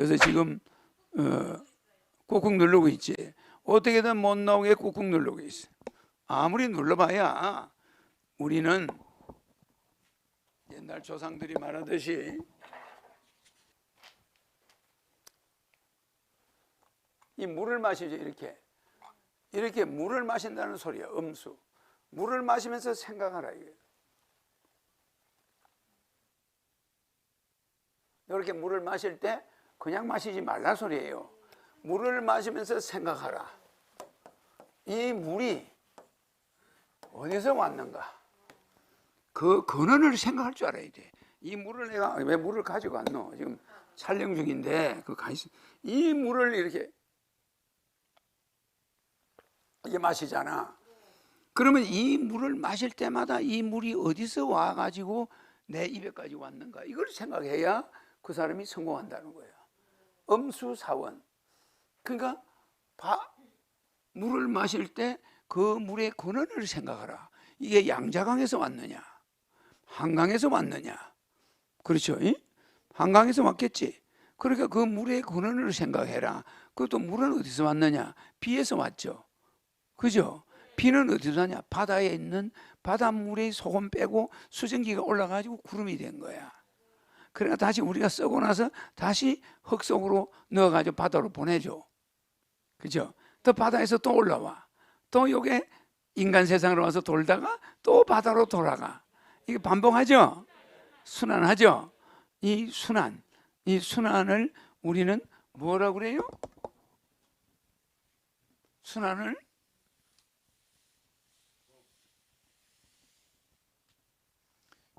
그래서 지금 어, 꾹꾹 누르고 있지. 어떻게든 못 나오게 꾹꾹 누르고 있어. 아무리 눌러봐야 우리는 옛날 조상들이 말하듯이 이 물을 마시죠 이렇게 이렇게 물을 마신다는 소리야 음수 물을 마시면서 생각하라 이게 이렇게 물을 마실 때 그냥 마시지 말라 소리예요 물을 마시면서 생각하라 이 물이 어디서 왔는가 그 근원을 생각할 줄 알아야 돼. 이 물을 내가 왜 물을 가지고 왔노? 지금 촬영 중인데 그 가있. 이 물을 이렇게 이게 마시잖아. 그러면 이 물을 마실 때마다 이 물이 어디서 와 가지고 내 입에까지 왔는가? 이걸 생각해야 그 사람이 성공한다는 거야. 엄수사원. 그러니까 바, 물을 마실 때 그 물의 근원을 생각하라. 이게 양자강에서 왔느냐? 한강에서 왔느냐? 그렇죠? 이? 한강에서 왔겠지. 그러니까 그 물의 근원을 생각해라. 그것도 물은 어디서 왔느냐? 비에서 왔죠. 그죠? 비는 어디서 왔냐? 바다에 있는 바닷물의 소금 빼고 수증기가 올라가지고 구름이 된 거야. 그러니까 다시 우리가 쓰고 나서 다시 흙 속으로 넣어가지고 바다로 보내줘. 그죠? 또 바다에서 또 올라와. 또 요게 인간 세상으로 와서 돌다가 또 바다로 돌아가. 이게 반복하죠? 순환하죠? 이 순환, 이 순환을 우리는 뭐라 그래요? 순환을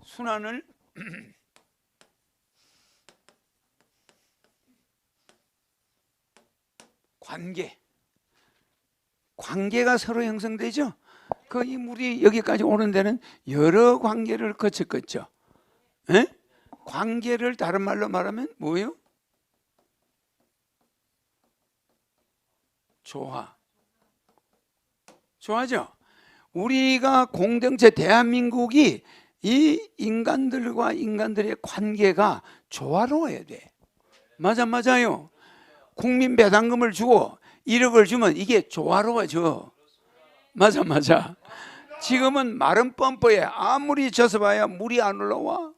순환을 관계 관계가 서로 형성되죠. 그 이 물이 여기까지 오는 데는 여러 관계를 거쳤겠죠. 에? 관계를 다른 말로 말하면 뭐예요? 조화. 좋아죠? 우리가 공동체 대한민국이 이 인간들과 인간들의 관계가 조화로워야 돼. 맞아, 맞아요. 국민 배당금을 주고 1억을 주면 이게 조화로워져. 맞아, 맞아. 지금은 마른 뻔뻔해. 아무리 져서 봐야 물이 안 올라와.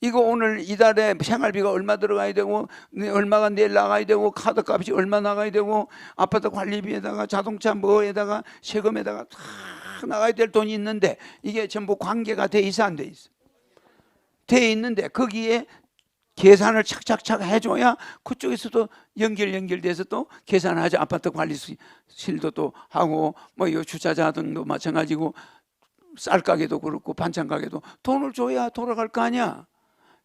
이거 오늘 이달에 생활비가 얼마 들어가야 되고 네, 얼마가 내일 나가야 되고 카드 값이 얼마 나가야 되고 아파트 관리비에다가 자동차 뭐에다가 세금에다가 다 나가야 될 돈이 있는데 이게 전부 관계가 돼 있어 안 돼 있어 돼 있는데 거기에 계산을 착착착 해줘야 그쪽에서도 연결 연결돼서 또 계산하죠 아파트 관리실도 또 하고 뭐이 주차자 등도 마찬가지고 쌀 가게도 그렇고 반찬 가게도 돈을 줘야 돌아갈 거 아니야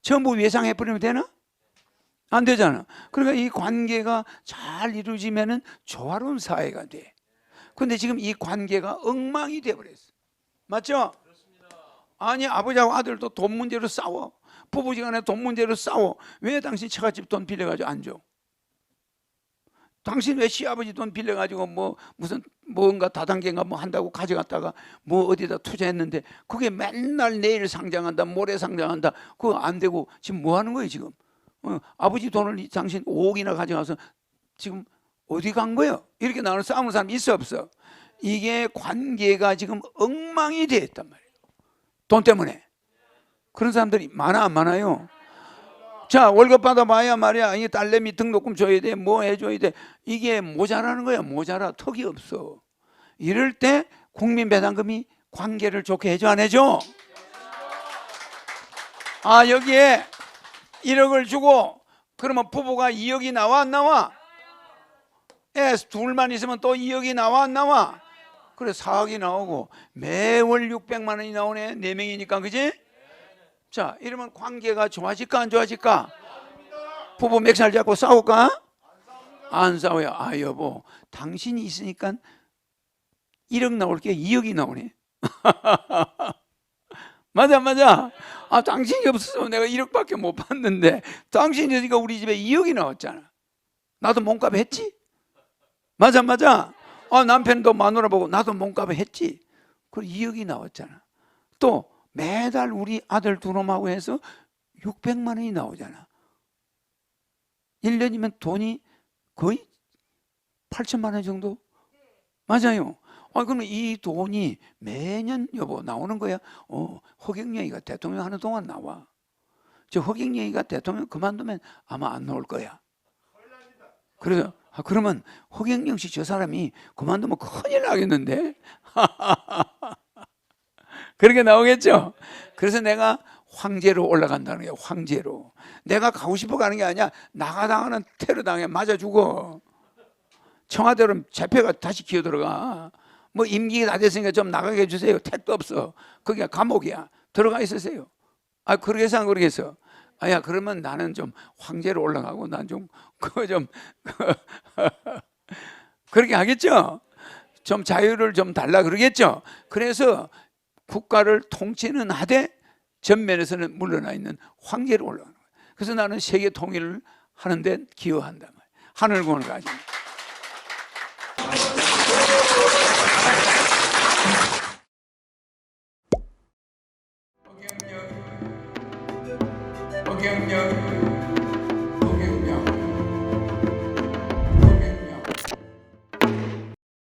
전부 예상해 버리면 되나? 안 되잖아. 그러니까 이 관계가 잘 이루어지면은 조화로운 사회가 돼. 근데 지금 이 관계가 엉망이 돼 버렸어. 맞죠? 아니 아버지하고 아들도 돈 문제로 싸워. 부부지간에 돈 문제로 싸워. 왜 당신 처갓집 돈 빌려가지고 안 줘? 당신 왜 시아버지 돈 빌려가지고 뭐 무슨 뭔가 다단계인가 뭐 한다고 가져갔다가 뭐 어디다 투자했는데 그게 맨날 내일 상장한다 모레 상장한다. 그거 안 되고 지금 뭐 하는 거예요 지금? 어, 아버지 돈을 당신 5억이나 가져가서 지금 어디 간 거예요? 이렇게 나오는 싸우는 사람 있어 없어? 이게 관계가 지금 엉망이 되어 있단 말이에요. 돈 때문에 그런 사람들이 많아 안 많아요? 자 월급 받아봐야 말이야. 이 딸내미 등록금 줘야 돼 뭐 해줘야 돼. 이게 모자라는 거야. 모자라. 턱이 없어. 이럴 때 국민 배당금이 관계를 좋게 해줘 안 해줘? 아 여기에 1억을 주고 그러면 부부가 2억이 나와 안 나와? 예, 둘만 있으면 또 2억이 나와 안 나와? 그래 4억이 나오고 매월 600만 원이 나오네. 4명이니까 그지 자, 이러면 관계가 좋아질까 안 좋아질까? 부부 맥살 잡고 싸울까? 안 싸워요. 아 여보, 당신이 있으니까 1억 나올 게 2억이 나오네. 맞아, 맞아. 아, 당신이 없어서 내가 1억밖에 못 받는데 당신이 있으니까 우리 집에 2억이 나왔잖아. 나도 몸값 했지? 맞아, 맞아. 아, 남편도 마누라 보고 나도 몸값 했지? 그리고 2억이 나왔잖아. 또 매달 우리 아들 두 놈하고 해서 600만 원이 나오잖아. 1년이면 돈이 거의 8천만 원 정도? 맞아요. 아, 그러면 이 돈이 매년 여보 나오는 거야? 어, 허경영이가 대통령 하는 동안 나와. 저 허경영이가 대통령 그만두면 아마 안 나올 거야. 그래서 아, 그러면 허경영 씨 저 사람이 그만두면 큰일 나겠는데? 그렇게 나오겠죠? 그래서 내가 황제로 올라간다는 거예요. 황제로. 내가 가고 싶어 가는 게 아니야. 나가당하는 테러 당해 맞아 죽어. 청와대로 잡혀가 다시 기어 들어가. 뭐 임기가 다 됐으니까 좀 나가게 해주세요. 택도 없어. 그게 감옥이야. 들어가 있으세요. 아 그러겠어 안 그러겠어? 아야 그러면 나는 좀 황제로 올라가고 난 좀 그거 좀 그렇게 하겠죠. 좀 자유를 좀 달라 그러겠죠. 그래서 국가를 통치는 하되 전면에서는 물러나 있는 황제로 올라가는 거예요. 그래서 나는 세계 통일을 하는데 기여한다. 하늘공을 가지고. 허경영